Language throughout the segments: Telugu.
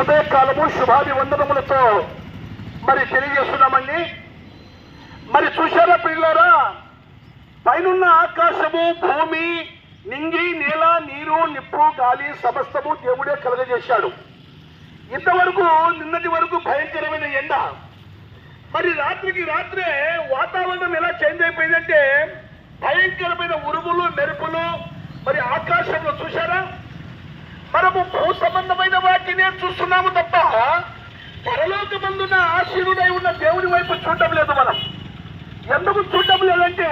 ఉదయకాలము శుభాభివందనములతో మరి తెలియజేస్తున్నామండి. మరి చూశారా పిల్లరా పైనున్న ఆకాశము భూమి నింగి నేల నీరు నిప్పు గాలి సమస్తము దేవుడే కలగజేశాడు. ఇంతవరకు నిన్నటి వరకు భయంకరమైన ఎండ. మరి రాత్రికి రాత్రే వాతావరణం ఎలా చేంజ్ అయిపోయిందంటే భయంకరమైన ఉరుములు మెరుపులు మరి ఆకాశంలో చూశారా? మనము భూ సంబంధమైన వాటినే చూస్తున్నాము తప్ప పరలోకమందున్న ఆశీనుడై ఉన్న దేవుని వైపు చూడటం లేదు మనం. ఎందుకు చూడటం లేదంటే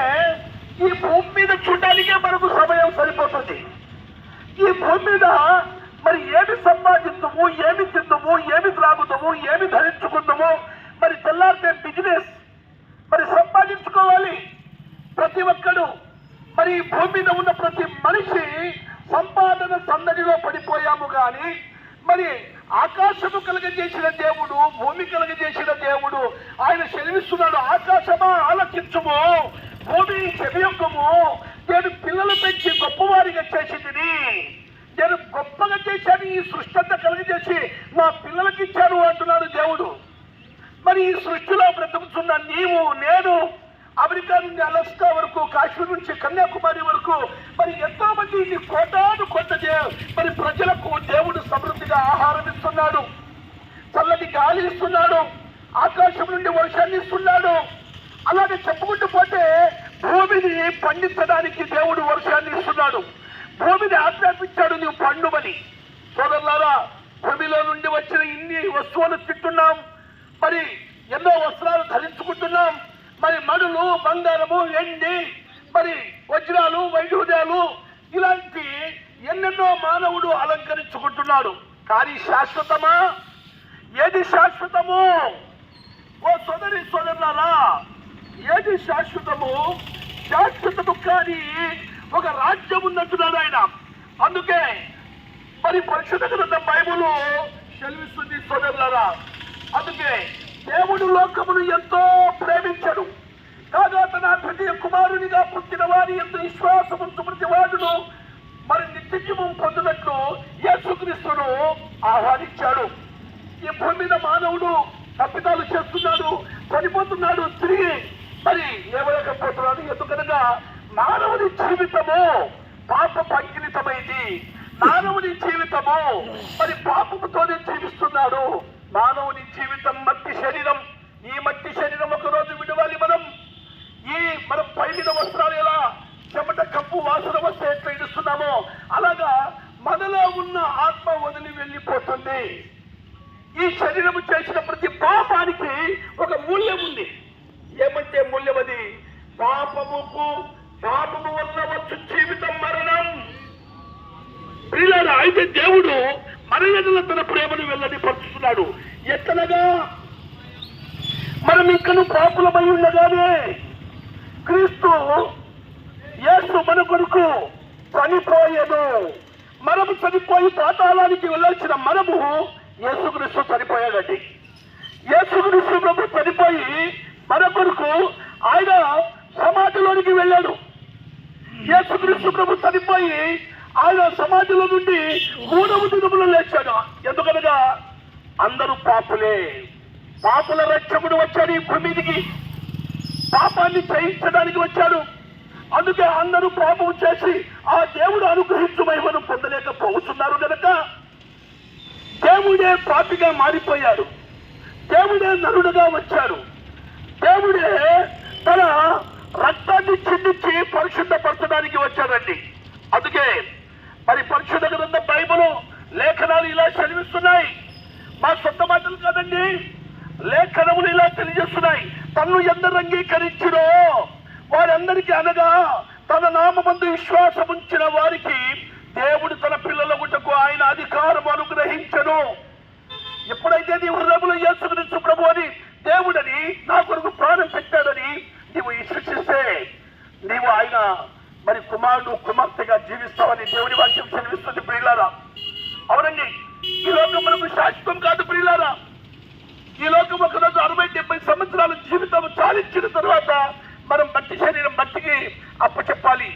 ఈ భూమి మీద చూడటానికే మనకు సమయం సరిపోతుంది. ఈ భూమి మీద మరి ఏమి సంపాదిద్దాము ఏమి తిందాము ఏమి త్రాగుదాము ఏమి ధరించుకుందాము మరి తెల్లారితే బిజినెస్ మరి సంపాదించుకోవాలి. ప్రతి ఒక్కడు మరి ఈ భూమి మీద ఉన్న ప్రతి మనిషి సంపాదన సందడిలో పడిపోయాము కానీ మరి ఆకాశము కలగజేసిన దేవుడు భూమి కలగజేసిన దేవుడు ఆయన సెలవిస్తున్నాడు ఆకాశమా ఆలకించుము. భూమి చెవియొక్కము. నేను పిల్లలు పెంచి గొప్పవారిగా చేసింది నేను గొప్పగా చేశాను ఈ సృష్టి అంతా కలుగజేసి మా పిల్లలకి ఇచ్చాను అంటున్నాడు దేవుడు. మరి ఈ సృష్టిలో బ్రతుకుతున్న నీవు నేను అమెరికా నుండి అలస్కా వరకు కాశ్మీర్ నుంచి కన్యాకుమారి వరకు మరి ఎంతో మంది కోటాను కొత్త మరి ఇస్తున్నాడు. చల్లటి గాలి ఇస్తున్నాడు. ఆకాశం నుండి వర్షాన్ని ఇస్తున్నాడు. అలాగే చెప్పుకుంటూ పోతే భూమిని పండించడానికి దేవుడు వర్షాన్ని ఇస్తున్నాడు. భూమిని ఆజ్ఞాపించాడు నీవు పండుమని. సోదరులారా భూమిలో నుండి వచ్చిన ఇన్ని వస్తువులు తింటున్నాం. మరి ఎన్నో వస్త్రాలు ధరించుకుంటున్నాం. మరి మడులు బంగారము ఎండి మరి వజ్రాలు వైఢూర్యాలు ఇలాంటి ఎన్నెన్నో మానవుడు అలంకరించుకుంటున్నాడు. కానీ శాశ్వతమా? ఏది శాశ్వతము? ఓ సోదరి సోదరులారా ఏది శాశ్వతము? శాశ్వతము కానీ ఒక రాజ్యం ఉన్నట్టున్నాడు ఆయన. అందుకే మరి పరిశుద్ధ గ్రంథం బైబుల్ సెలవిస్తుంది సోదరులారా. అందుకే దేవుడు లోకమును ఎంతో ప్రేమించడు. కాగా తన ప్రతి కుమారునిగా పుట్టిన వారి ఎంత విశ్వాసముంచు ప్రతి వాడును మరి నిత్యజీవం పొందినట్లు యేసుక్రీస్తును ఆహ్వానించాడు ఈ భూమి మీద మానవుడు తప్పిదాలు చేస్తున్నాడు చనిపోతున్నాడు తిరిగి మరి లేవలేకపోతున్నాడు ఎందుకనగా మానవుని జీవితము పాప పంకిలితమైంది మానవుని జీవితము మరి పాపముతోనే జీవిస్తున్నాడు. మానవుని జీవితం మట్టి శరీరం. ఈ మట్టి శరీరం ఒక రోజు విడవాలి మనం. ఈ మనం పైన వస్త్రాలు ఎలా? చెమట కప్పు వాసన వస్తే ఎట్లా ఇడుస్తున్నామో అలాగా మనలో ఉన్న ఆత్మ వదిలి వెళ్ళిపోతుంది ఈ శరీరము చేసిన ప్రతి పాపానికి ఒక మూల్యం ఉంది ఏమంటే మూల్యం అది పాపముకు పాపము వల్ల వచ్చు జీవితం మరణం. ప్రియులారా అయితే దేవుడు మన తన ప్రేమను వెళ్ళని పరుచుతున్నాడు. ఎత్తనగా మనం ఇంకను పాపులమై ఉండగానే క్రీస్తు యేసు మన కొరకు చనిపోయేదు మనము చనిపోయి పాతాళానికి వెళ్ళాల్సిన మనము యేసుక్రీస్తు చనిపోయాడండి. యేసుక్రీస్తు ప్రభు చనిపోయి మన కొరకు ఆయన సమాధిలోనికి వెళ్ళాడు యేసుక్రీస్తు ప్రభు చనిపోయి ఆయన సమాధిలో నుండి మూడవ దినములు లేచాడు. ఎందుకనగా అందరూ పాపులే. పాపుల రక్షకుడు వచ్చాడు ఈ భూమి మీదికి. పాపాన్ని జయించడానికి వచ్చాడు. అందుకే అందరూ పాపం చేసి ఆ దేవుడు అనుగ్రహించు మహిమను పొందలేకపోతున్నారు గనక. దేవుడే పాపిగా మారిపోయాడు. దేవుడే నరుడుగా వచ్చాడు. దేవుడే తన రక్తాన్ని చిందించి పరిశుద్ధపరచడానికి వచ్చాడండి. అందుకే మరి పరిశుద్ధ గ్రంథ బైబులు లేఖనాలు ఇలా చదివిస్తున్నాయి. మా సొంత మాటలు కాదండి. లేఖనములు ఇలా తెలియజేస్తున్నాయి. తన్ను ఎందరు అంగీకరించినో వారందరికీ అనగా తన నామందు విశ్వాసం ఉంచిన వారికి దేవుడు తన పిల్లల గుటకు ఆయన అధికారం అనుగ్రహించను. ఎప్పుడైతే నీ హృదయంలో యేసుక్రీస్తు ప్రభు అని దేవుడని నా కొరకు ప్రాణం పెట్టాడని నీవు విశ్వసిస్తే నీవు ఆయన మరి కుమారుడు కుమార్తెగా జీవిస్తామని దేవుని వాక్యం చదివిస్తుంది ప్రియులారా. అవునండి ఈ లోకం మనకు శాశ్వతం కాదు ప్రియులారా. ఈ లోకం ఒకరోజు అరవై డెబ్బై సంవత్సరాల జీవితం చాలించిన తర్వాత మనం మట్టి శరీరం మట్టికి అప్పచెప్పాలి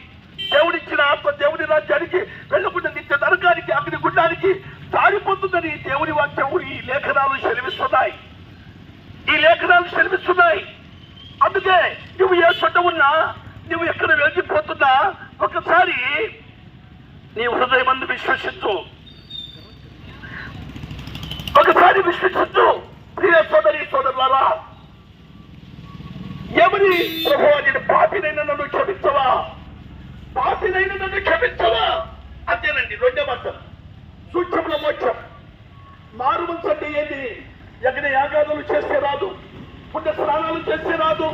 దేవుడిచ్చిన ఆత్మ దేవుడి రాజ్యానికి వెళ్ళకుండా నిత్య నరకానికి అగ్ని గుండానికి సారిపోతుందని దేవుడి వాక్యము ఈ లేఖనాలు చెలివిస్తున్నాయి ఈ లేఖనాలు చెలివిస్తున్నాయి అందుకే నువ్వు ఏ చోట ఉన్నా నువ్వు ఎక్కడ వెళ్ళిపోతున్నా? ఒకసారి నీ హృదయం మందు విశ్వసించు. ఒకసారి విశ్వసించు. ప్రియ సోదరి సోదరులారా ఎవరి ప్రభు నేను పాపినైన నన్ను క్షమించవా? పాపినైన నన్ను క్షమించవా? అంతేనండి రెండో అర్థం సూక్ష్మల మోక్షం. మారు మనసు ఏంటి యజ్ఞ యాగాదులు చేస్తే రాదు పుణ్య స్నానాలు చేస్తే రాదు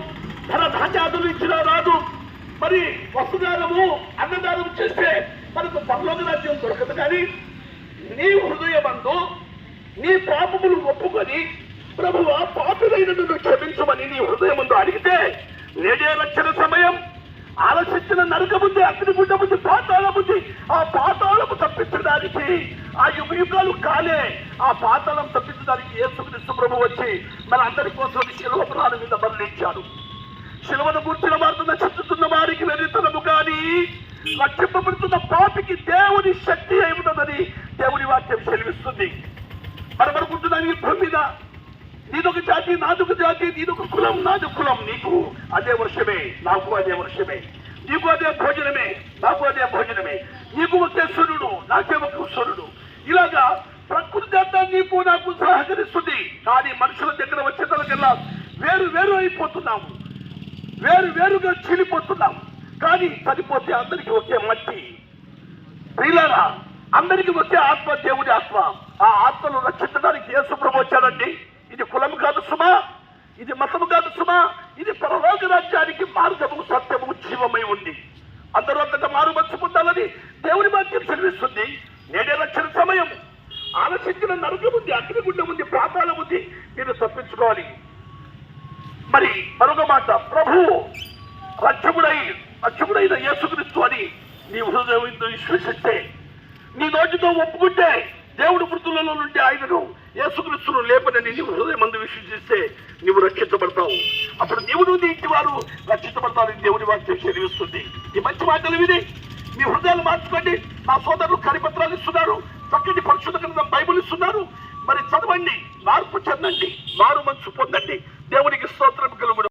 ధన ధాన్యాదులు ఇచ్చినా రాదు. మరి వస్తుదానము అన్నదానం చేస్తే మనకు పరలోక రాజ్యం దొరకదు కానీ నీ హృదయమందు నీ పాపములు ఒప్పుకొని ప్రభువ పాపులైన నన్ను క్షమించమని నీ హృదయముందు అడిగితే నేడే రక్షణ సమయం ఆలోచించిన నరక బుద్ధి అగ్నిగుండ బుద్ధి పాతాళ బుద్ధి ఆ పాతాళము తప్పించడానికి ఆ యుగ యుగాలు కాలే ఆ పాతాళం తప్పించడానికి యేసుక్రీస్తు ప్రభు వచ్చి మన అందరి కోసం రక్షింపబడుతున్న పాపికి దేవుని శక్తి అయి ఉన్నదని దేవుని వాక్యం సెలవిస్తుంది. మరి అనుకుంటున్నాను ఈ భూమి మీద నీదొక జాతి నాదొక జాతి నీదొక కులం నాదొక కులం నీకు అదే వర్షమే నాకు అదే వర్షమే నీకు అదే భోజనమే నాకు అదే భోజనమే నీకు ఒకే సూర్యుడు నాకే ఒక సూర్యుడు ఇలాగా ప్రకృతి అంతా నీకు నాకు సహకరిస్తుంది కానీ మనుషుల దగ్గర వచ్చేతలకల్లా వేరు వేరు అయిపోతున్నాము వేరు వేరుగా చీలిపోతున్నాం పడిపోతే చనిపోతే అందరికీ ఒకే మట్టి. ప్రియులారా అందరికీ వచ్చే ఆత్మ దేవుడి ఆత్మ. ఆ ఆత్మను రక్షించడానికి ఏ ప్రభు వచ్చాడండి. ఇది కులం కాదు సుమా ఇది మతము కాదు సుమా ఇది పరలోక రాజ్యానికి మార్గము సత్యము జీవమై ఉంది. అందరూ అంతటా మారు మనసు పొందాలని దేవుని వాక్యం చదివిస్తుంది నేడే రక్షణ సమయం ఆలోచించిన నరకం ఉంది అగ్నిగుండం ఉంది ప్రాతాళం ఉంది. మీరు తప్పించుకోవాలి. మరి మరొక మాట ప్రభు రక్షకుడై అక్షముడైన యేసుక్రీస్తు అని నీ హృదయంతో విశ్వసిస్తే నీ నోటితో ఒప్పుకుంటే దేవుడు మృతులలో నుండి ఆయనను యేసుక్రీస్తును లేపనని నీ హృదయం మందు విశ్వసిస్తే నీవు రక్షించబడతావు. అప్పుడు నీవు నువ్వు నీ ఇంటి వారు రక్షించబడతావు దేవుడి వాక్యం చదివిస్తుంది ఈ మంచి మాటలు విని మీ హృదయాలు మార్చుకోండి. నా సోదరులు కరిపత్రాలు ఇస్తున్నారు. చక్కటి పరిశుద్ధ కింద బైబుల్ ఇస్తున్నారు. మరి చదవండి మార్పు చెందండి మారు మనసు పొందండి. దేవునికి స్తోత్రం కలుగుడు